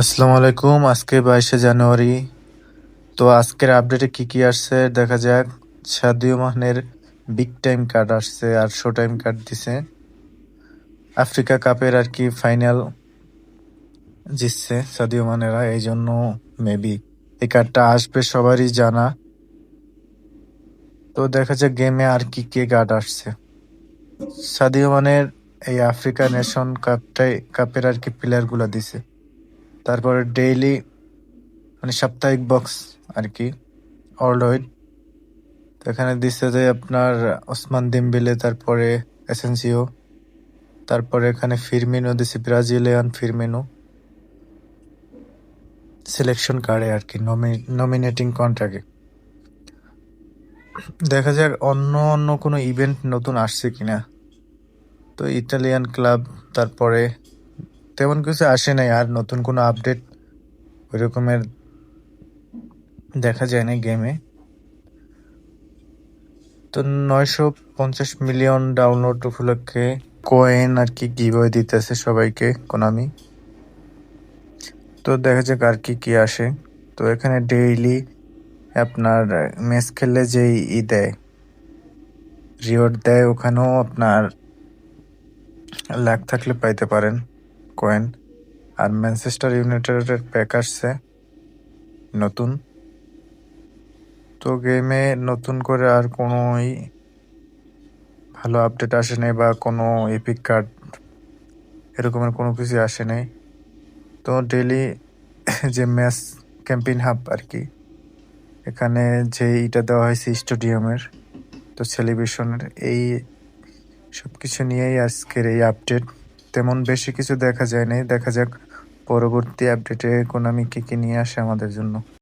আসসালামু আলাইকুম, আজকে বাইশে জানুয়ারি। তো আজকের আপডেটে কি কি আসছে? দেখা যাক। সাদিও মানের বিগ টাইম কার্ড আসছে আর শো টাইম কার্ড দিছে। আফ্রিকা কাপের আর কি ফাইনাল জিতছে সাদিও মানেরা এই জন্য মেবি এই কার্ডটা আসবে, সবারই জানা। তো দেখা যাক গেমে আর কি কে কার্ড আসছে। সাদিও মানের এই আফ্রিকা নেশন কাপটাই কাপের আর কি প্লেয়ারগুলা দিছে। তারপরে ডেইলি মানে সাপ্তাহিক বক্স আর কি অল ওয়েট তো এখানে দিচ্ছে যে আপনার ওসমান দিমবেলে, তারপরে এসেন্সিও তারপরে এখানে ফিরমিনো দিছে ব্রাজিলিয়ান ফিরমিনো সিলেকশন কার্ডে আর কি নমিনেটিং কন্ট্রাক্টে দেখা যাক অন্য অন্য কোনো ইভেন্ট নতুন আসছে কিনা। তো ইটালিয়ান ক্লাব তারপরে তেমন কিছু আসে নাই, আর নতুন কোনো আপডেট ওই রকমের দেখা যায় না গেমে তো নয়শো পঞ্চাশ মিলিয়ন ডাউনলোড উপলক্ষে কয়েন আর কি গিভওয়ে দিতেছে সবাইকে কোনামি তো দেখা যাক আর কি কি আসে। তো এখানে ডেইলি আপনার ম্যাচ খেললে যে ই দেয় রিওয়ার্ড দেয়, ওখানেও আপনার লাখ থাকলে পাইতে পারেন। কয়েন আর ম্যানচেস্টার ইউনাইটেডের প্যাক আসছে নতুন। তো গেমে নতুন করে আর কোনোই ভালো আপডেট আসে নাই বা কোনো এপিক কার্ড এরকমের কোনো কিছু আসে নাই। তো ডেলি যে ম্যাচ ক্যাম্পেইন হাব আর কি, এখানে যে ইটা দেওয়া হয়েছে স্টেডিয়ামের তো সেলিব্রেশনের এই সব কিছু নিয়েই আজকের এই আপডেট তেমন বেশি কিছু দেখা যায়নি দেখা যাক, পরবর্তী আপডেটে কোনামি কি কি নিয়ে আসে আমাদের জন্য।